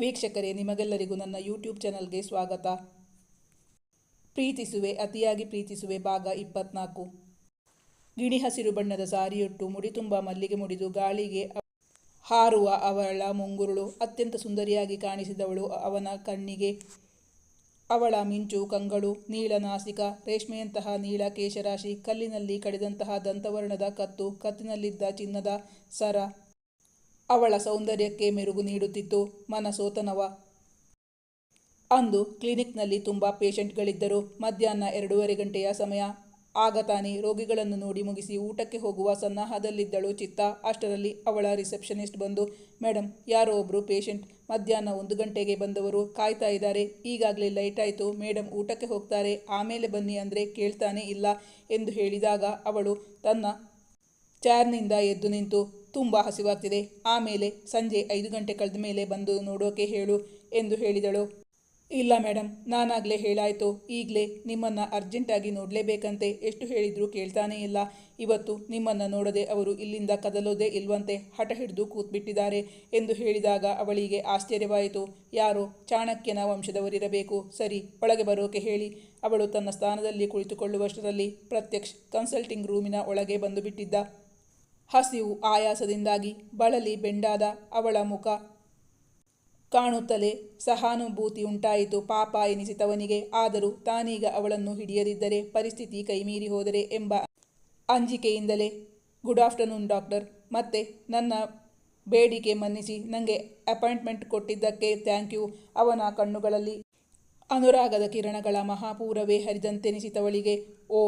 ವೀಕ್ಷಕರೇ, ನಿಮಗೆಲ್ಲರಿಗೂ ನನ್ನ ಯೂಟ್ಯೂಬ್ ಚಾನಲ್ಗೆ ಸ್ವಾಗತ. ಪ್ರೀತಿಸುವೆ, ಅತಿಯಾಗಿ ಪ್ರೀತಿಸುವೆ ಭಾಗ ಇಪ್ಪತ್ನಾಲ್ಕು. ಗಿಣಿ ಹಸಿರು ಬಣ್ಣದ ಸಾರಿಯೊಟ್ಟು ಮುಡಿ ತುಂಬ ಮಲ್ಲಿಗೆ ಮುಡಿದು ಗಾಳಿಗೆ ಹಾರುವ ಅವಳ ಮುಂಗುರುಳು. ಅತ್ಯಂತ ಸುಂದರಿಯಾಗಿ ಕಾಣಿಸಿದವಳು ಅವನ ಕಣ್ಣಿಗೆ. ಅವಳ ಮಿಂಚು ಕಂಗಳು ನೀಳ ನಾಸಿಕ, ರೇಷ್ಮೆಯಂತಹ ನೀಳ ಕೇಶರಾಶಿ, ಕಲ್ಲಿನಲ್ಲಿ ಕಡಿದಂತಹ ದಂತವರ್ಣದ ಕತ್ತು, ಕತ್ತಿನಲ್ಲಿದ್ದ ಚಿನ್ನದ ಸರ. ಅವಳ ಸೌಂದರ್ಯಕ್ಕೆ ಮೆರುಗು ನೀಡುತ್ತಿತ್ತು ಮನಸೋತನವ. ಅಂದು ಕ್ಲಿನಿಕ್ನಲ್ಲಿ ತುಂಬ ಪೇಷಂಟ್ಗಳಿದ್ದರು. ಮಧ್ಯಾಹ್ನ ಎರಡೂವರೆ ಗಂಟೆಯ ಸಮಯ. ಆಗ ತಾನೇ ರೋಗಿಗಳನ್ನು ನೋಡಿ ಮುಗಿಸಿ ಊಟಕ್ಕೆ ಹೋಗುವ ಸನ್ನಾಹದಲ್ಲಿದ್ದಳು ಚಿತ್ತ. ಅಷ್ಟರಲ್ಲಿ ಅವಳ ರಿಸೆಪ್ಷನಿಸ್ಟ್ ಬಂದು ಮೇಡಮ್ ಯಾರೋ ಒಬ್ಬರು ಪೇಷಂಟ್. ಮಧ್ಯಾಹ್ನ ಒಂದು ಗಂಟೆಗೆ ಬಂದವರು ಕಾಯ್ತಾ ಇದ್ದಾರೆ. ಈಗಾಗಲೇ ಲೈಟ್ ಆಯಿತು. ಮೇಡಮ್ ಊಟಕ್ಕೆ ಹೋಗ್ತಾರೆ. ಆಮೇಲೆ ಬನ್ನಿ ಅಂದರೆ ಕೇಳ್ತಾನೆ ಇಲ್ಲ ಎಂದು ಹೇಳಿದಾಗ ಅವಳು ತನ್ನ ಚಾರ್ನಿಂದ ಎದ್ದು ನಿಂತು ತುಂಬ ಹಸಿವಾಗ್ತಿದೆ. ಆಮೇಲೆ ಸಂಜೆ ಐದು ಗಂಟೆ ಕಳೆದ ಮೇಲೆ ಬಂದು ನೋಡೋಕೆ ಹೇಳು ಎಂದು ಹೇಳಿದಳು. ಇಲ್ಲ ಮೇಡಮ್ ನಾನಾಗಲೇ ಹೇಳಾಯಿತು. ಈಗಲೇ ನಿಮ್ಮನ್ನು ಅರ್ಜೆಂಟಾಗಿ ನೋಡಲೇಬೇಕಂತೆ. ಎಷ್ಟು ಹೇಳಿದರೂ ಕೇಳ್ತಾನೇ ಇಲ್ಲ. ಇವತ್ತು ನಿಮ್ಮನ್ನು ನೋಡದೆ ಅವರು ಇಲ್ಲಿಂದ ಕದಲೋದೇ ಇಲ್ವಂತೆ ಹಠ ಹಿಡಿದು ಕೂತ್ಬಿಟ್ಟಿದ್ದಾರೆ ಎಂದು ಹೇಳಿದಾಗ ಅವಳಿಗೆ ಆಶ್ಚರ್ಯವಾಯಿತು. ಯಾರೋ ಚಾಣಕ್ಯನ ವಂಶದವರಿರಬೇಕು. ಸರಿ, ಒಳಗೆ ಬರೋಕೆ ಹೇಳಿ. ಅವಳು ತನ್ನ ಸ್ಥಾನದಲ್ಲಿ ಕುಳಿತುಕೊಳ್ಳುವಷ್ಟರಲ್ಲಿ ಪ್ರತ್ಯಕ್ಷ್ ಕನ್ಸಲ್ಟಿಂಗ್ ರೂಮಿನ ಒಳಗೆ ಬಂದು ಬಿಟ್ಟಿದ್ದ ಹಸಿವು ಆಯಾಸದಿಂದಾಗಿ ಬಳಲಿ ಬೆಂಡಾದ ಅವಳ ಮುಖ ಕಾಣುತ್ತಲೇ ಸಹಾನುಭೂತಿ ಉಂಟಾಯಿತು. ಪಾಪ ಎನಿಸಿತವನಿಗೆ ಆದರೂ ತಾನೀಗ ಅವಳನ್ನು ಹಿಡಿಯದಿದ್ದರೆ ಪರಿಸ್ಥಿತಿ ಕೈಮೀರಿ ಹೋದರೆ ಎಂಬ ಅಂಜಿಕೆಯಿಂದಲೇ, ಗುಡ್ ಆಫ್ಟರ್ನೂನ್ ಡಾಕ್ಟರ್, ಮತ್ತೆ ನನ್ನ ಬೇಡಿಕೆ ಮನ್ನಿಸಿ ನನಗೆ ಅಪಾಯಿಂಟ್ಮೆಂಟ್ ಕೊಟ್ಟಿದ್ದಕ್ಕೆ ಥ್ಯಾಂಕ್ ಯು. ಅವನ ಕಣ್ಣುಗಳಲ್ಲಿ ಅನುರಾಗದ ಕಿರಣಗಳ ಮಹಾಪೂರವೇ ಹರಿದಂತೆನಿಸಿತವಳಿಗೆ ಓ,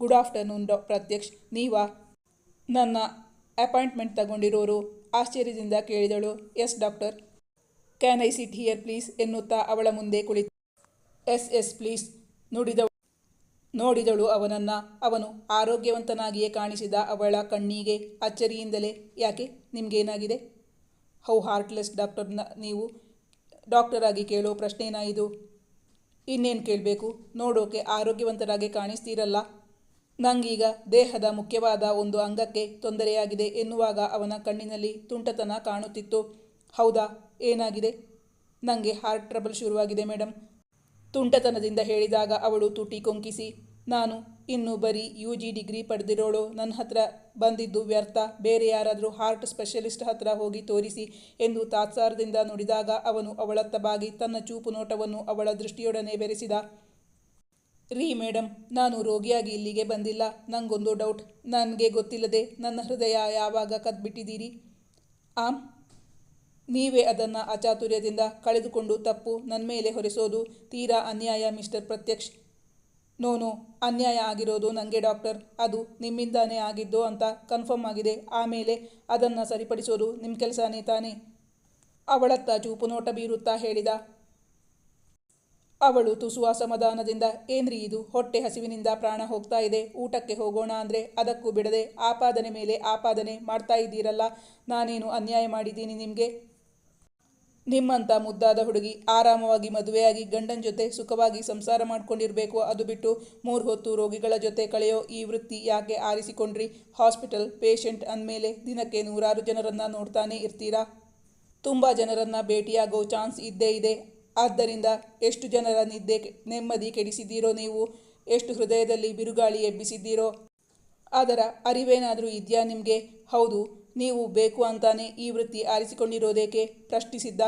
ಗುಡ್ ಆಫ್ಟರ್ನೂನ್ ಡಾ, ಪ್ರತ್ಯಕ್ಷ್, ನೀವಾ ನನ್ನ ಅಪಾಯಿಂಟ್ಮೆಂಟ್ ತಗೊಂಡಿರೋರು ಆಶ್ಚರ್ಯದಿಂದ ಕೇಳಿದಳು, yes, doctor. Can I sit here, please? ಎನ್ನುತ್ತಾ ಅವಳ ಮುಂದೆ ಕುಳಿತು. Yes yes, please. ನುಡಿದ ನೋಡಿದಳು ಅವನನ್ನ. ಅವನು ಆರೋಗ್ಯವಂತನಾಗಿಯೇ ಕಾಣಿಸಿದ ಅವಳ ಕಣ್ಣಿಗೆ ಅಚ್ಚರಿಯಿಂದಲೇ, ಯಾಕೆ? ನಿಮಗೇನಾಗಿದೆ? ಹೌ, ಹಾರ್ಟ್ಲೆಸ್ ಡಾಕ್ಟರ್ನ ನೀವು ಡಾಕ್ಟರ್ ಆಗಿ ಕೇಳೋ ಪ್ರಶ್ನೆ ಇದು? ಇನ್ನೇನು ಕೇಳಬೇಕು? ನೋಡೋಕೆ ಆರೋಗ್ಯವಂತರಾಗಿ ಕಾಣಿಸ್ತೀರಲ್ಲ. ನಂಗೀಗ ದೇಹದ ಮುಖ್ಯವಾದ ಒಂದು ಅಂಗಕ್ಕೆ ತೊಂದರೆಯಾಗಿದೆ ಎನ್ನುವಾಗ ಅವನ ಕಣ್ಣಿನಲ್ಲಿ ತುಂಟತನ ಕಾಣುತ್ತಿತ್ತು. ಹೌದಾ? ಏನಾಗಿದೆ? ನನಗೆ ಹಾರ್ಟ್ ಟ್ರಬಲ್ ಶುರುವಾಗಿದೆ ಮೇಡಮ್ ತುಂಟತನದಿಂದ ಹೇಳಿದಾಗ ಅವಳು ತುಟಿ ಕೊಂಕಿಸಿ, ನಾನು ಇನ್ನು ಬರೀ ಯು ಜಿ ಡಿಗ್ರಿ ಪಡೆದಿರೋಳು ನನ್ನ ಹತ್ರ ಬಂದಿದ್ದು ವ್ಯರ್ಥ, ಬೇರೆ ಯಾರಾದರೂ ಹಾರ್ಟ್ ಸ್ಪೆಷಲಿಸ್ಟ್ ಹತ್ರ ಹೋಗಿ ತೋರಿಸಿ ಎಂದು ತಾತ್ಸಾರದಿಂದ ನುಡಿದಾಗ ಅವನು ಅವಳತ್ತ ಬಾಗಿ ತನ್ನ ಚೂಪು ನೋಟವನ್ನು ಅವಳ ದೃಷ್ಟಿಯೊಡನೆ ಬೆರೆಸಿದ. ರೀ ಮೇಡಮ್ ನಾನು ರೋಗಿಯಾಗಿ ಇಲ್ಲಿಗೆ ಬಂದಿಲ್ಲ. ನನಗೊಂದು ಡೌಟ್ ನನಗೆ ಗೊತ್ತಿಲ್ಲದೆ ನನ್ನ ಹೃದಯ ಯಾವಾಗ ಕದ್ಬಿಟ್ಟಿದ್ದೀರಿ? ಆಮ್ ನೀವೇ ಅದನ್ನು ಅಚಾತುರ್ಯದಿಂದ ಕಳೆದುಕೊಂಡು ತಪ್ಪು ನನ್ನ ಮೇಲೆ ಹೊರಿಸೋದು, ತೀರಾ ಅನ್ಯಾಯ, ಮಿಸ್ಟರ್ ಪ್ರತ್ಯಕ್ಷ್. ನೋನು ಅನ್ಯಾಯ ಆಗಿರೋದು ನನಗೆ ಡಾಕ್ಟರ್. ಅದು ನಿಮ್ಮಿಂದಾನೇ ಆಗಿದ್ದು ಅಂತ ಕನ್ಫರ್ಮ್ ಆಗಿದೆ. ಆಮೇಲೆ ಅದನ್ನು ಸರಿಪಡಿಸೋದು ನಿಮ್ಮ ಕೆಲಸನೇ ತಾನೇ? ಅವಳತ್ತ ಚೂಪು ನೋಟ ಬೀರುತ್ತಾ ಹೇಳಿದ ಅವಳು ತುಸು ಅಸಮಾಧಾನದಿಂದ, ಏನ್ರಿ ಇದು? ಹೊಟ್ಟೆ ಹಸಿವಿನಿಂದ ಪ್ರಾಣ ಹೋಗ್ತಾ ಇದೆ. ಊಟಕ್ಕೆ ಹೋಗೋಣ ಅಂದರೆ ಅದಕ್ಕೂ ಬಿಡದೆ ಆಪಾದನೆ ಮೇಲೆ ಆಪಾದನೆ ಮಾಡ್ತಾ ಇದ್ದೀರಲ್ಲ, ನಾನೇನು ಅನ್ಯಾಯ ಮಾಡಿದ್ದೀನಿ ನಿಮಗೆ? ನಿಮ್ಮಂಥ ಮುದ್ದಾದ ಹುಡುಗಿ ಆರಾಮವಾಗಿ ಮದುವೆಯಾಗಿ ಗಂಡನ ಜೊತೆ ಸುಖವಾಗಿ ಸಂಸಾರ ಮಾಡ್ಕೊಂಡಿರಬೇಕು, ಅದು ಬಿಟ್ಟು ಮೂರು ಹೊತ್ತು ರೋಗಿಗಳ ಜೊತೆ ಕಳೆಯೋ ಈ ವೃತ್ತಿ ಯಾಕೆ ಆರಿಸಿಕೊಂಡ್ರಿ? ಹಾಸ್ಪಿಟಲ್ ಪೇಷಂಟ್ ಅಂದಮೇಲೆ ದಿನಕ್ಕೆ ನೂರಾರು ಜನರನ್ನು ನೋಡ್ತಾನೆ ಇರ್ತೀರಾ? ತುಂಬ ಜನರನ್ನು ಭೇಟಿಯಾಗೋ ಚಾನ್ಸ್ ಇದ್ದೇ ಇದೆ. ಆದ್ದರಿಂದ ಎಷ್ಟು ಜನರ ನಿದ್ದೆ ನೆಮ್ಮದಿ ಕೆಡಿಸಿದ್ದೀರೋ ನೀವು, ಎಷ್ಟು ಹೃದಯದಲ್ಲಿ ಬಿರುಗಾಳಿ ಎಬ್ಬಿಸಿದ್ದೀರೋ, ಅದರ ಅರಿವೇನಾದರೂ ಇದೆಯಾ ನಿಮಗೆ? ಹೌದು, ನೀವು ಬೇಕು ಅಂತಾನೆ ಈ ವೃತ್ತಿ ಆರಿಸಿಕೊಂಡಿರೋದೇಕೆ? ಪ್ರಶ್ನಿಸಿದ್ದ.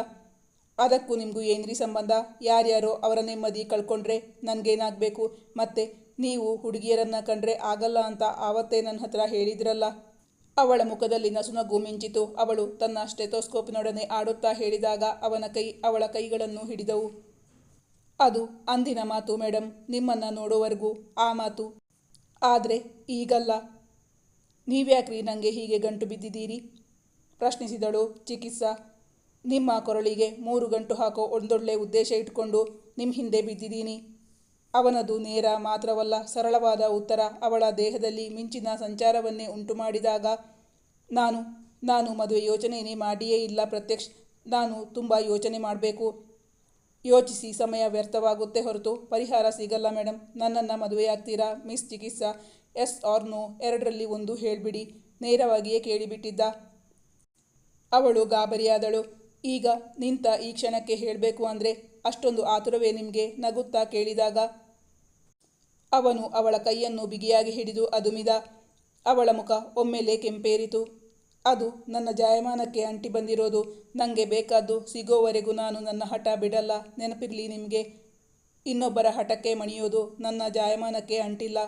ಅದಕ್ಕೂ ನಿಮಗೂ ಏನ್ರಿ ಸಂಬಂಧ? ಯಾರ್ಯಾರೋ ಅವರ ನೆಮ್ಮದಿ ಕಳ್ಕೊಂಡ್ರೆ ನನಗೇನಾಗಬೇಕು? ಮತ್ತೆ ನೀವು ಹುಡುಗಿಯರನ್ನು ಕಂಡ್ರೆ ಆಗಲ್ಲ ಅಂತ ಆವತ್ತೇ ನನ್ನ ಹತ್ರ ಹೇಳಿದ್ರಲ್ಲ. ಅವಳ ಮುಖದಲ್ಲಿ ನಸುನಗು ಮಿಂಚಿತು. ಅವಳು ತನ್ನ ಸ್ಟೆಥೋಸ್ಕೋಪಿನೊಡನೆ ಆಡುತ್ತಾ ಹೇಳಿದಾಗ ಅವನ ಕೈ ಅವಳ ಕೈಗಳನ್ನು ಹಿಡಿದವು. ಅದು ಅಂದಿನ ಮಾತು ಮೇಡಮ್ ನಿಮ್ಮನ್ನು ನೋಡೋವರೆಗೂ ಆ ಮಾತು. ಆದರೆ ಈಗಲ್ಲ. ನೀವ್ಯಾಕ್ರಿ ನನಗೆ ಹೀಗೆ ಗಂಟು ಬಿದ್ದಿದ್ದೀರಿ? ಪ್ರಶ್ನಿಸಿದಳು ಚಿಕಿತ್ಸಾ. ನಿಮ್ಮ ಕೊರಳಿಗೆ ಮೂರು ಗಂಟು ಹಾಕೋ ಒಂದೊಳ್ಳೆ ಉದ್ದೇಶ ಇಟ್ಕೊಂಡು ನಿಮ್ಮ ಹಿಂದೆ ಬಿದ್ದಿದ್ದೀನಿ. ಅವನದು ನೇರ ಮಾತ್ರವಲ್ಲ ಸರಳವಾದ ಉತ್ತರ ಅವಳ ದೇಹದಲ್ಲಿ ಮಿಂಚಿನ ಸಂಚಾರವನ್ನೇ ಉಂಟು ಮಾಡಿದಾಗ ನಾನು ನಾನು ಮದುವೆ ಯೋಚನೆಯೇ ಮಾಡಿಯೇ ಇಲ್ಲ ಪ್ರತ್ಯಕ್ಷ, ನಾನು ತುಂಬ ಯೋಚನೆ ಮಾಡಬೇಕು. ಯೋಚಿಸಿ ಸಮಯ ವ್ಯರ್ಥವಾಗುತ್ತೆ ಹೊರತು ಪರಿಹಾರ ಸಿಗಲ್ಲ ಮೇಡಮ್ ನನ್ನನ್ನು ಮದುವೆಯಾಗ್ತೀರಾ? Miss Chikitsa? Yes or no? ಎರಡರಲ್ಲಿ ಒಂದು ಹೇಳಿಬಿಡಿ. ನೇರವಾಗಿಯೇ ಕೇಳಿಬಿಟ್ಟಿದ್ದ. ಅವಳು ಗಾಬರಿಯಾದಳು. ಈಗ ನಿಂತ ಈ ಕ್ಷಣಕ್ಕೆ ಹೇಳಬೇಕು ಅಂದರೆ ಅಷ್ಟೊಂದು ಆತುರವೇ ನಿಮಗೆ ನಗುತ್ತಾ ಕೇಳಿದಾಗ, ಅವನು ಅವಳ ಕೈಯನ್ನು ಬಿಗಿಯಾಗಿ ಹಿಡಿದು ಅದುಮಿದ, ಅವಳ ಮುಖ ಒಮ್ಮೆಲೆ ಕೆಂಪೇರಿತು. ಅದು ನನ್ನ ಜಾಯಮಾನಕ್ಕೆ ಅಂಟಿ ಬಂದಿರೋದು. ನನಗೆ ಬೇಕಾದ್ದು ಸಿಗೋವರೆಗೂ ನಾನು ನನ್ನ ಹಠ ಬಿಡಲ್ಲ. ನೆನಪಿರಲಿ ನಿಮಗೆ. ಇನ್ನೊಬ್ಬರ ಹಠಕ್ಕೆ ಮಣಿಯೋದು ನನ್ನ ಜಾಯಮಾನಕ್ಕೆ ಅಂಟಿಲ್ಲ.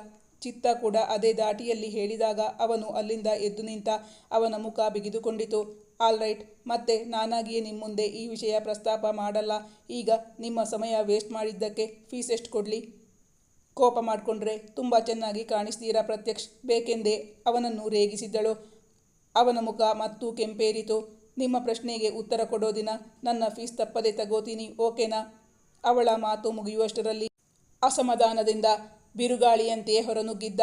ಚಿತ್ತ ಕೂಡ ಅದೇ ದಾಟಿಯಲ್ಲಿ ಹೇಳಿದಾಗ ಅವನು ಅಲ್ಲಿಂದ ಎದ್ದು ನಿಂತ ಅವನ ಮುಖ ಬಿಗಿದುಕೊಂಡಿತು. ಆಲ್ ರೈಟ್, ಮತ್ತೆ ನಾನಾಗಿಯೇ ನಿಮ್ಮ ಮುಂದೆ ಈ ವಿಷಯ ಪ್ರಸ್ತಾಪ ಮಾಡಲ್ಲ. ಈಗ ನಿಮ್ಮ ಸಮಯ ವೇಸ್ಟ್ ಮಾಡಿದ್ದಕ್ಕೆ ಫೀಸ್ ಎಷ್ಟು ಕೊಡಲಿ? ಕೋಪ ಮಾಡಿಕೊಂಡ್ರೆ ತುಂಬ ಚೆನ್ನಾಗಿ ಕಾಣಿಸ್ತೀರಾ ಪ್ರತ್ಯಕ್ಷ? ಬೇಕೆಂದೇ? ಅವನನ್ನು ರೇಗಿಸಿದ್ದಳು. ಅವನ ಮುಖ ಮತ್ತೂ ಕೆಂಪೇರಿತು. ನಿಮ್ಮ ಪ್ರಶ್ನೆಗೆ ಉತ್ತರ ಕೊಡೋ ದಿನ ನನ್ನ ಫೀಸ್ ತಪ್ಪದೆ ತಗೋತೀನಿ, ಓಕೆನಾ? ಅವಳ ಮಾತು ಮುಗಿಯುವಷ್ಟರಲ್ಲಿ ಅಸಮಾಧಾನದಿಂದ ಬಿರುಗಾಳಿಯಂತೆ ಹೊರನುಗ್ಗಿದ್ದ.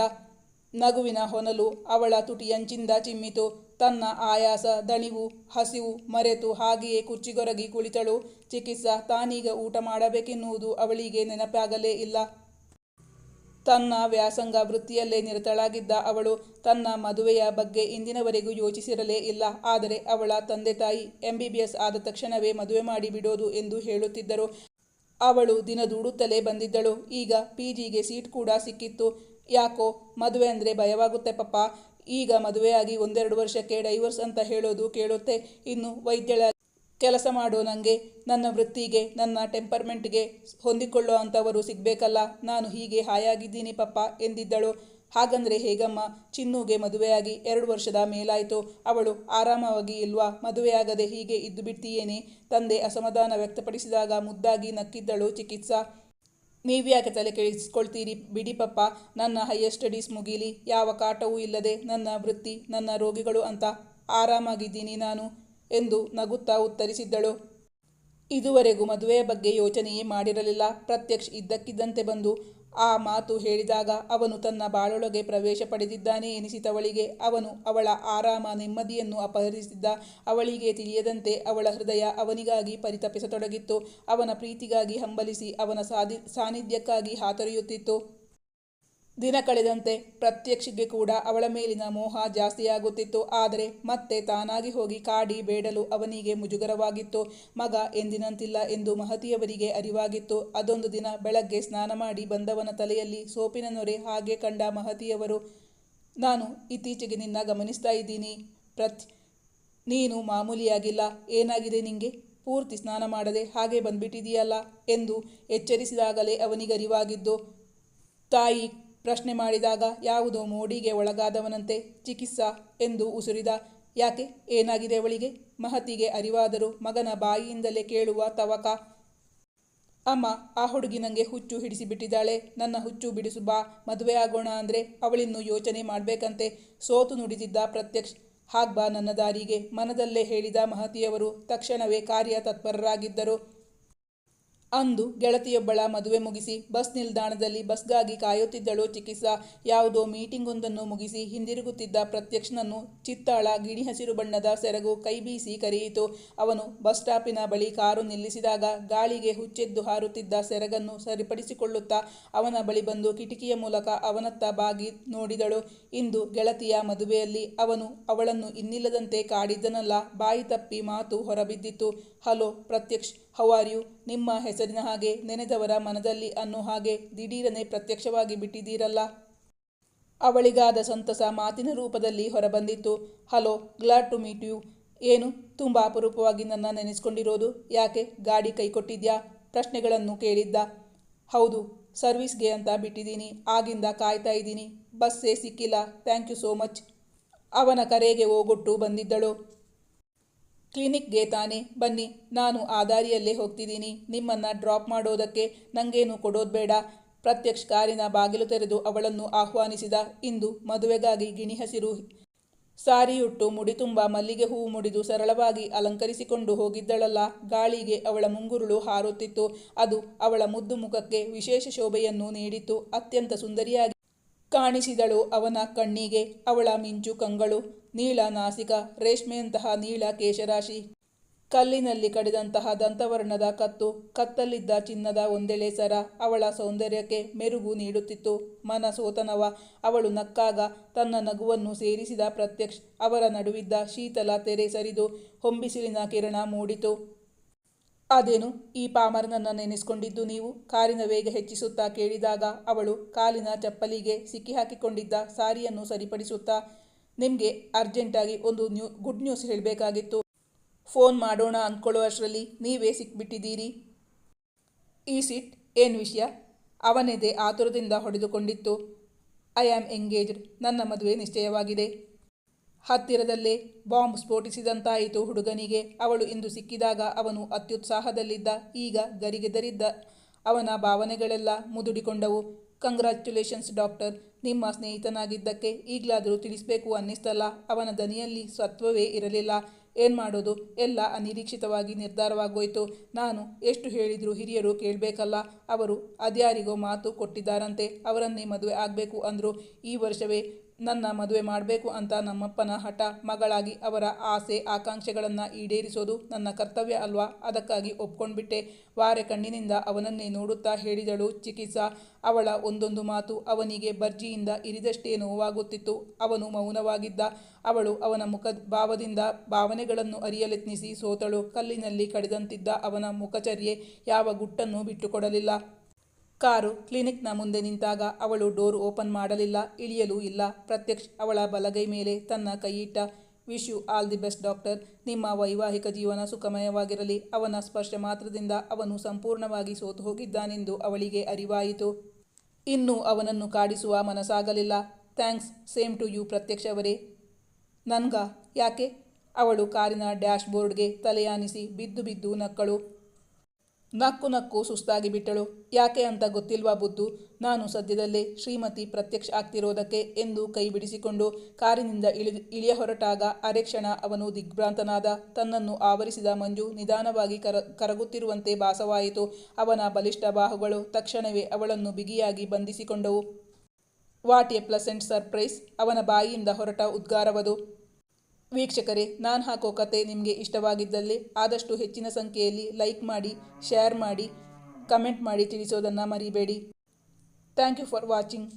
ನಗುವಿನ ಹೊನಲು ಅವಳ ತುಟಿಯಂಚಿಂದ ಚಿಮ್ಮಿತು. ತನ್ನ ಆಯಾಸ, ದಣಿವು, ಹಸಿವು ಮರೆತು ಹಾಗೆಯೇ ಕುರ್ಚಿಗೊರಗಿ ಕುಳಿತಳು. ಚಿಕಿತ್ಸಾ ತಾನೀಗ ಊಟ ಮಾಡಬೇಕೆನ್ನುವುದು ಅವಳಿಗೆ ನೆನಪಾಗಲೇ ಇಲ್ಲ. ತನ್ನ ವ್ಯಾಸಂಗ ವೃತ್ತಿಯಲ್ಲೇ ನಿರತಳಾಗಿದ್ದ ಅವಳು ತನ್ನ ಮದುವೆಯ ಬಗ್ಗೆ ಇಂದಿನವರೆಗೂ ಯೋಚಿಸಿರಲೇ ಇಲ್ಲ. ಆದರೆ ಅವಳ ತಂದೆ ತಾಯಿ ಎಂಬಿಬಿಎಸ್ ಆದ ತಕ್ಷಣವೇ ಮದುವೆ ಮಾಡಿ ಬಿಡೋದು ಎಂದು ಹೇಳುತ್ತಿದ್ದರು. ಅವಳು ದಿನ ದೂಡುತ್ತಲೇ ಬಂದಿದ್ದಳು. ಈಗ ಪಿ ಜಿಗೆ ಸೀಟ್ ಕೂಡ ಸಿಕ್ಕಿತ್ತು. ಯಾಕೋ ಮದುವೆ ಅಂದರೆ ಭಯವಾಗುತ್ತೆ ಪಪ್ಪ. ಈಗ ಮದುವೆಯಾಗಿ ಒಂದೆರಡು ವರ್ಷಕ್ಕೆ ಡೈವರ್ಸ್ ಅಂತ ಹೇಳೋದು ಕೇಳುತ್ತೆ. ಇನ್ನು ವೈದ್ಯಳ ಕೆಲಸ ಮಾಡೋ ನನಗೆ ನನ್ನ ವೃತ್ತಿಗೆ, ನನ್ನ ಟೆಂಪರ್ಮೆಂಟ್ಗೆ ಹೊಂದಿಕೊಳ್ಳೋ ಅಂಥವರು ಸಿಗಬೇಕಲ್ಲ. ನಾನು ಹೀಗೆ ಹಾಯಾಗಿದ್ದೀನಿ ಪಪ್ಪ ಎಂದಿದ್ದಳು. ಹಾಗಂದ್ರೆ ಹೇಗಮ್ಮ? ಚಿನ್ನುಗೆ ಮದುವೆಯಾಗಿ ಎರಡು ವರ್ಷದ ಮೇಲಾಯಿತು. ಅವಳು ಆರಾಮವಾಗಿ ಇಲ್ವಾ? ಮದುವೆಯಾಗದೆ ಹೀಗೆ ಇದ್ದು ಬಿಡ್ತೀಯೇನೆ? ತಂದೆ ಅಸಮಾಧಾನ ವ್ಯಕ್ತಪಡಿಸಿದಾಗ ಮುದ್ದಾಗಿ ನಕ್ಕಿದ್ದಳು ಚಿಕಿತ್ಸಾ. ನೀವ್ಯಾಕೆ ತಲೆ ಕೆಡಿಸ್ಕೊಳ್ತೀರಿ ಬಿಡಿ ಪಪ್ಪ. ನನ್ನ ಹೈಯರ್ ಸ್ಟಡೀಸ್ ಮುಗೀಲಿ. ಯಾವ ಕಾಟವೂ ಇಲ್ಲದೆ ನನ್ನ ವೃತ್ತಿ, ನನ್ನ ರೋಗಿಗಳು ಅಂತ ಆರಾಮಾಗಿದ್ದೀನಿ ನಾನು ಎಂದು ನಗುತ್ತಾ ಉತ್ತರಿಸಿದ್ದಳು. ಇದುವರೆಗೂ ಮದುವೆಯ ಬಗ್ಗೆ ಯೋಚನೆಯೇ ಮಾಡಿರಲಿಲ್ಲ. ಪ್ರತ್ಯಕ್ಷ ಇದ್ದಕ್ಕಿದ್ದಂತೆ ಬಂದು ಆ ಮಾತು ಹೇಳಿದಾಗ ಅವನು ತನ್ನ ಬಾಳೊಳಗೆ ಪ್ರವೇಶ ಪಡೆದಿದ್ದಾನೆ ಎನಿಸಿತವಳಿಗೆ ಅವನು ಅವಳ ಆರಾಮ ನೆಮ್ಮದಿಯನ್ನು ಅಪಹರಿಸಿದ್ದ ಅವಳಿಗೆ ತಿಳಿಯದಂತೆ ಅವಳ ಹೃದಯ ಅವನಿಗಾಗಿ ಪರಿತಪಿಸತೊಡಗಿತ್ತು. ಅವನ ಪ್ರೀತಿಗಾಗಿ ಹಂಬಲಿಸಿ ಅವನ ಸಾಧಿ ಸಾನ್ನಿಧ್ಯಕ್ಕಾಗಿ ಹಾತೊರೆಯುತ್ತಿತ್ತು. ದಿನ ಕಳೆದಂತೆ ಪ್ರತ್ಯಕ್ಷಿಗೆ ಕೂಡ ಅವಳ ಮೇಲಿನ ಮೋಹ ಜಾಸ್ತಿಯಾಗುತ್ತಿತ್ತು. ಆದರೆ ಮತ್ತೆ ತಾನಾಗಿ ಹೋಗಿ ಕಾಡಿ ಬೇಡಲು ಅವನಿಗೆ ಮುಜುಗರವಾಗಿತ್ತು. ಮಗ ಎಂದಿನಂತಿಲ್ಲ ಎಂದು ಮಹತಿಯವರಿಗೆ ಅರಿವಾಗಿತ್ತು. ಅದೊಂದು ದಿನ ಬೆಳಗ್ಗೆ ಸ್ನಾನ ಮಾಡಿ ಬಂದವನ ತಲೆಯಲ್ಲಿ ಸೋಪಿನ ನೊರೆ ಹಾಗೆ ಕಂಡ ಮಹತಿಯವರು, ನಾನು ಇತ್ತೀಚೆಗೆ ನಿನ್ನ ಗಮನಿಸ್ತಾ ಇದ್ದೀನಿ. ಪ್ರತ್ ನೀನು ಮಾಮೂಲಿಯಾಗಿಲ್ಲ. ಏನಾಗಿದೆ ನಿಂಗೆ? ಪೂರ್ತಿ ಸ್ನಾನ ಮಾಡದೆ ಹಾಗೆ ಬಂದ್ಬಿಟ್ಟಿದೆಯಲ್ಲ ಎಂದು ಎಚ್ಚರಿಸಿದಾಗಲೇ ಅವನಿಗರಿವಾಗಿದ್ದು, ತಾಯಿ ಪ್ರಶ್ನೆ ಮಾಡಿದಾಗ ಯಾವುದೋ ಮೋಡಿಗೆ ಒಳಗಾದವನಂತೆ ಚಿಕಿತ್ಸಾ ಎಂದು ಉಸುರಿದ. ಯಾಕೆ? ಏನಾಗಿದೆ ಅವಳಿಗೆ? ಮಹತಿಗೆ ಅರಿವಾದರೂ ಮಗನ ಬಾಯಿಯಿಂದಲೇ ಕೇಳುವ ತವಕ. ಅಮ್ಮ, ಆ ಹುಡುಗಿ ನನಗೆ ಹುಚ್ಚು ಹಿಡಿಸಿಬಿಟ್ಟಿದ್ದಾಳೆ. ನನ್ನ ಹುಚ್ಚು ಬಿಡಿಸು ಬಾ, ಮದುವೆ ಆಗೋಣ ಅಂದರೆ ಅವಳಿನ್ನು ಯೋಚನೆ ಮಾಡಬೇಕಂತೆ. ಸೋತು ನುಡಿದಿದ್ದ ಪ್ರತ್ಯಕ್ಷ್. ಹಾಗ್ಬಾ ನನ್ನ ದಾರಿಗೆ, ಮನದಲ್ಲೇ ಹೇಳಿದ ಮಹತಿಯವರು ತಕ್ಷಣವೇ ಕಾರ್ಯ ತತ್ಪರರಾಗಿದ್ದರು ಅಂದು ಗೆಳತಿಯೊಬ್ಬಳ ಮದುವೆ ಮುಗಿಸಿ ಬಸ್ ನಿಲ್ದಾಣದಲ್ಲಿ ಬಸ್ಗಾಗಿ ಕಾಯುತ್ತಿದ್ದಳು ಚಿಕಿತ್ಸಾ. ಯಾವುದೋ ಮೀಟಿಂಗೊಂದನ್ನು ಮುಗಿಸಿ ಹಿಂದಿರುಗುತ್ತಿದ್ದ ಪ್ರತ್ಯಕ್ಷನನ್ನು ಚಿತ್ತಾಳ ಗಿಣಿ ಹಸಿರು ಬಣ್ಣದ ಸೆರಗು ಕೈಬೀಸಿ ಕರೆಯಿತು. ಅವನು ಬಸ್ ಸ್ಟಾಪಿನ ಬಳಿ ಕಾರು ನಿಲ್ಲಿಸಿದಾಗ ಗಾಳಿಗೆ ಹುಚ್ಚೆದ್ದು ಹಾರುತ್ತಿದ್ದ ಸೆರಗನ್ನು ಸರಿಪಡಿಸಿಕೊಳ್ಳುತ್ತಾ ಅವನ ಬಳಿ ಬಂದು ಕಿಟಕಿಯ ಮೂಲಕ ಅವನತ್ತ ಬಾಗಿ ನೋಡಿದಳು. ಇಂದು ಗೆಳತಿಯ ಮದುವೆಯಲ್ಲಿ ಅವನು ಅವಳನ್ನು ಇನ್ನಿಲ್ಲದಂತೆ ಕಾಡಿದ್ದನಲ್ಲ, ಬಾಯಿ ತಪ್ಪಿ ಮಾತು ಹೊರಬಿದ್ದಿತ್ತು. ಹಲೋ ಪ್ರತ್ಯಕ್ಷ್ ಹೌ ನಿಮ್ಮ ಹೆಸರಿನ ಹಾಗೆ ನೆನೆದವರ ಮನದಲ್ಲಿ ಅನ್ನೋ ಹಾಗೆ ದಿಢೀರನೆ ಪ್ರತ್ಯಕ್ಷವಾಗಿ ಬಿಟ್ಟಿದ್ದೀರಲ್ಲ? ಅವಳಿಗಾದ ಸಂತಸ ಮಾತಿನ ರೂಪದಲ್ಲಿ ಹೊರಬಂದಿತ್ತು. Hello glad to meet you ಏನು? ತುಂಬ ಅಪರೂಪವಾಗಿ ನನ್ನ ನೆನೆಸ್ಕೊಂಡಿರೋದು. ಯಾಕೆ? ಗಾಡಿ ಕೈ ಕೊಟ್ಟಿದ್ಯಾ? ಪ್ರಶ್ನೆಗಳನ್ನು ಕೇಳಿದ್ದ. ಹೌದು ಸರ್ವಿಸ್ಗೆ ಅಂತ ಬಿಟ್ಟಿದ್ದೀನಿ. ಆಗಿಂದ ಕಾಯ್ತಾ ಇದ್ದೀನಿ. ಬಸ್ಸೇ ಸಿಕ್ಕಿಲ್ಲ. ಥ್ಯಾಂಕ್ ಯು ಸೋ ಮಚ್ ಅವನ ಕರೆಗೆ ಓಗೊಟ್ಟು ಬಂದಿದ್ದಳು. ಕ್ಲಿನಿಕ್ಗೆ ತಾನೆ. ಬನ್ನಿ, ನಾನು ಆ ದಾರಿಯಲ್ಲೇ ಹೋಗ್ತಿದ್ದೀನಿ. ನಿಮ್ಮನ್ನು ಡ್ರಾಪ್ ಮಾಡೋದಕ್ಕೆ ನನಗೇನು ಕೊಡೋದು ಬೇಡ. ಪ್ರತ್ಯಕ್ಷ ಕಾರಿನ ಬಾಗಿಲು ತೆರೆದು ಅವಳನ್ನು ಆಹ್ವಾನಿಸಿದ ಇಂದು ಮದುವೆಗಾಗಿ ಗಿಣಿ ಹಸಿರು ಸಾರಿಯುಟ್ಟು ಮುಡಿ ತುಂಬ ಮಲ್ಲಿಗೆ ಹೂವು ಮುಡಿದು ಸರಳವಾಗಿ ಅಲಂಕರಿಸಿಕೊಂಡು ಹೋಗಿದ್ದಳಲ್ಲ. ಗಾಳಿಗೆ ಅವಳ ಮುಂಗುರುಳು ಹಾರುತ್ತಿತ್ತು. ಅದು ಅವಳ ಮುದ್ದು ಮುಖಕ್ಕೆ ವಿಶೇಷ ಶೋಭೆಯನ್ನು ನೀಡಿತ್ತು. ಅತ್ಯಂತ ಸುಂದರಿಯಾಗಿ ಕಾಣಿಸಿದಳು ಅವನ ಕಣ್ಣಿಗೆ ಅವಳ ಮಿಂಚು ಕಂಗಳು ನೀಳ ನಾಸಿಕ, ರೇಷ್ಮೆಯಂತಹ ನೀಳ ಕೇಶರಾಶಿ. ಕಲ್ಲಿನಲ್ಲಿ ಕಡಿದಂತಹ ದಂತವರ್ಣದ ಕತ್ತು ಕತ್ತಲ್ಲಿದ್ದ ಚಿನ್ನದ ಒಂದೆಳೆ ಸರ ಅವಳ ಸೌಂದರ್ಯಕ್ಕೆ ಮೆರುಗು ನೀಡುತ್ತಿತ್ತು. ಮನ ಸೋತನವ ಅವಳು ನಕ್ಕಾಗ ತನ್ನ ನಗುವನ್ನು ಸೇರಿಸಿದ ಪ್ರತ್ಯಕ್ಷ, ಅವರ ನಡುವಿದ್ದ ಶೀತಲ ತೆರೆ ಸರಿದು, ಹೊಂಬಿಸಿಲಿನ ಕಿರಣ ಮೂಡಿತು. ಅದೇನು? ಈ ಪಾಮರನನ್ನು ನೆನೆಸ್ಕೊಂಡಿದ್ದು ನೀವು? ಕಾರಿನ ವೇಗ ಹೆಚ್ಚಿಸುತ್ತಾ ಕೇಳಿದಾಗ ಅವಳು ಕಾಲಿನ ಚಪ್ಪಲಿಗೆ ಸಿಕ್ಕಿ ಹಾಕಿಕೊಂಡಿದ್ದ ಸಾರಿಯನ್ನು ಸರಿಪಡಿಸುತ್ತಾ ನಿಮಗೆ ಅರ್ಜೆಂಟಾಗಿ ಒಂದು ನ್ಯೂ, ಗುಡ್ ನ್ಯೂಸ್ ಹೇಳಬೇಕಾಗಿತ್ತು. ಫೋನ್ ಮಾಡೋಣ ಅಂದ್ಕೊಳ್ಳುವಷ್ಟರಲ್ಲಿ ನೀವೇ ಸಿಕ್ಬಿಟ್ಟಿದ್ದೀರಿ. ಈ ಸಿಟ್ ಏನು ವಿಷಯ? ಅವನೆದೆ ಆತುರದಿಂದ ಹೊಡೆದುಕೊಂಡಿತ್ತು. I am engaged. ನನ್ನ ಮದುವೆ ನಿಶ್ಚಯವಾಗಿದೆ. ಹತ್ತಿರದಲ್ಲೇ ಬಾಂಬ್ ಸ್ಫೋಟಿಸಿದಂತಾಯಿತು ಹುಡುಗನಿಗೆ. ಅವಳು ಇಂದು ಸಿಕ್ಕಿದಾಗ ಅವನು ಅತ್ಯುತ್ಸಾಹದಲ್ಲಿದ್ದ, ಈಗ ಗರಿಗೆದರಿದ್ದ. ಅವನ ಭಾವನೆಗಳೆಲ್ಲ ಮುದುಡಿಕೊಂಡವು. ಕಂಗ್ರ್ಯಾಚುಲೇಷನ್ಸ್ ಡಾಕ್ಟರ್ ನಿಮ್ಮ ಸ್ನೇಹಿತನಾಗಿದ್ದಕ್ಕೆ ಈಗಲಾದರೂ ತಿಳಿಸ್ಬೇಕು ಅನ್ನಿಸ್ತಲ್ಲ. ಅವನ ದನಿಯಲ್ಲಿ ಸತ್ವವೇ ಇರಲಿಲ್ಲ. ಏನು ಮಾಡೋದು? ಎಲ್ಲ ಅನಿರೀಕ್ಷಿತವಾಗಿ ನಿರ್ಧಾರವಾಗೋಯ್ತು. ನಾನು ಎಷ್ಟು ಹೇಳಿದರೂ ಹಿರಿಯರು ಕೇಳಬೇಕಲ್ಲ. ಅವರು ಅದ್ಯಾರಿಗೋ ಮಾತು ಕೊಟ್ಟಿದ್ದಾರಂತೆ. ಅವರನ್ನೇ ಮದುವೆ ಆಗಬೇಕು ಅಂದರು ಈ ವರ್ಷವೇ ನನ್ನ ಮದುವೆ ಮಾಡಬೇಕು ಅಂತ ನಮ್ಮಪ್ಪನ ಹಠ, ಮಗಳಾಗಿ ಅವರ ಆಸೆ, ಆಕಾಂಕ್ಷೆಗಳನ್ನು ಈಡೇರಿಸೋದು ನನ್ನ ಕರ್ತವ್ಯ ಅಲ್ವಾ? ಅದಕ್ಕಾಗಿ ಒಪ್ಕೊಂಡ್ಬಿಟ್ಟೆ. ವಾರೆ ಕಣ್ಣಿನಿಂದ ಅವನನ್ನೇ ನೋಡುತ್ತಾ ಹೇಳಿದಳು ಚಿಕಿತ್ಸಾ. ಅವಳ ಒಂದೊಂದು ಮಾತು ಅವನಿಗೆ ಬರ್ಜಿಯಿಂದ ಇರಿದಷ್ಟೇ ನೋವಾಗುತ್ತಿತ್ತು. ಅವನು ಮೌನವಾಗಿದ್ದ. ಅವಳು ಅವನ ಮುಖ ಭಾವದಿಂದ ಭಾವನೆಗಳನ್ನು ಅರಿಯಲೆತ್ನಿಸಿ ಸೋತಳು. ಕಲ್ಲಿನಲ್ಲಿ ಕಡಿದಂತಿದ್ದ ಅವನ ಮುಖಚರ್ಯೆ ಯಾವ ಗುಟ್ಟನ್ನು ಬಿಟ್ಟುಕೊಡಲಿಲ್ಲ. ಕಾರು ಕ್ಲಿನಿಕ್ನ ಮುಂದೆ ನಿಂತಾಗ ಅವಳು ಡೋರ್ ಓಪನ್ ಮಾಡಲಿಲ್ಲ, ಇಳಿಯಲೂ ಇಲ್ಲ. ಪ್ರತ್ಯಕ್ಷ್ ಅವಳ ಬಲಗೈ ಮೇಲೆ ತನ್ನ ಕೈಯಿಟ್ಟ wish you all the best doctor ನಿಮ್ಮ ವೈವಾಹಿಕ ಜೀವನ ಸುಖಮಯವಾಗಿರಲಿ. ಅವನ ಸ್ಪರ್ಶ ಮಾತ್ರದಿಂದ ಅವನು ಸಂಪೂರ್ಣವಾಗಿ ಸೋತು ಹೋಗಿದ್ದಾನೆಂದು ಅವಳಿಗೆ ಅರಿವಾಯಿತು. ಇನ್ನು ಅವನನ್ನು ಕಾಡಿಸುವ ಮನಸ್ಸಾಗಲಿಲ್ಲ. ಥ್ಯಾಂಕ್ಸ್, ಸೇಮ್ ಟು ಯು, ಪ್ರತ್ಯಕ್ಷ ಅವರೇ. ನನ್ಗ, ಯಾಕೆ? ಅವಳು ಕಾರಿನ ಡ್ಯಾಶ್ ಬೋರ್ಡ್ಗೆ ತಲೆಯಾನಿಸಿ ಬಿದ್ದು ಬಿದ್ದು ನಕ್ಕಳು. ನಕ್ಕು ನಕ್ಕು ಸುಸ್ತಾಗಿ ಬಿಟ್ಟಳು. ಯಾಕೆ ಅಂತ ಗೊತ್ತಿಲ್ವಾ ಬುದ್ದು? ನಾನು ಸದ್ಯದಲ್ಲೇ ಶ್ರೀಮತಿ ಪ್ರತ್ಯಕ್ಷ ಆಗ್ತಿರೋದಕ್ಕೆ ಎಂದು ಕೈ ಬಿಡಿಸಿಕೊಂಡು ಕಾರಿನಿಂದ ಇಳಿ, ಇಳಿಯ ಹೊರಟಾಗ ಅರೆಕ್ಷಣ ಅವನು ದಿಗ್ಭ್ರಾಂತನಾದ, ತನ್ನನ್ನು ಆವರಿಸಿದ ಮಂಜು ನಿಧಾನವಾಗಿ ಕರ, ಕರಗುತ್ತಿರುವಂತೆ ಭಾಸವಾಯಿತು. ಅವನ ಬಲಿಷ್ಠ ಬಾಹುಗಳು ತಕ್ಷಣವೇ ಅವಳನ್ನು ಬಿಗಿಯಾಗಿ ಬಂಧಿಸಿಕೊಂಡವು. What a pleasant surprise! ಅವನ ಬಾಯಿಯಿಂದ ಹೊರಟ ಉದ್ಗಾರವದು. ವೀಕ್ಷಕರೇ, ನಾನು ಹಾಕೋ ಕತೆ ನಿಮಗೆ ಇಷ್ಟವಾಗಿದ್ದಲ್ಲಿ ಆದಷ್ಟು ಹೆಚ್ಚಿನ ಸಂಖ್ಯೆಯಲ್ಲಿ ಲೈಕ್ ಮಾಡಿ, ಶೇರ್ ಮಾಡಿ, ಕಮೆಂಟ್ ಮಾಡಿ ತಿಳಿಸೋದನ್ನು ಮರಿಬೇಡಿ. Thank you for watching.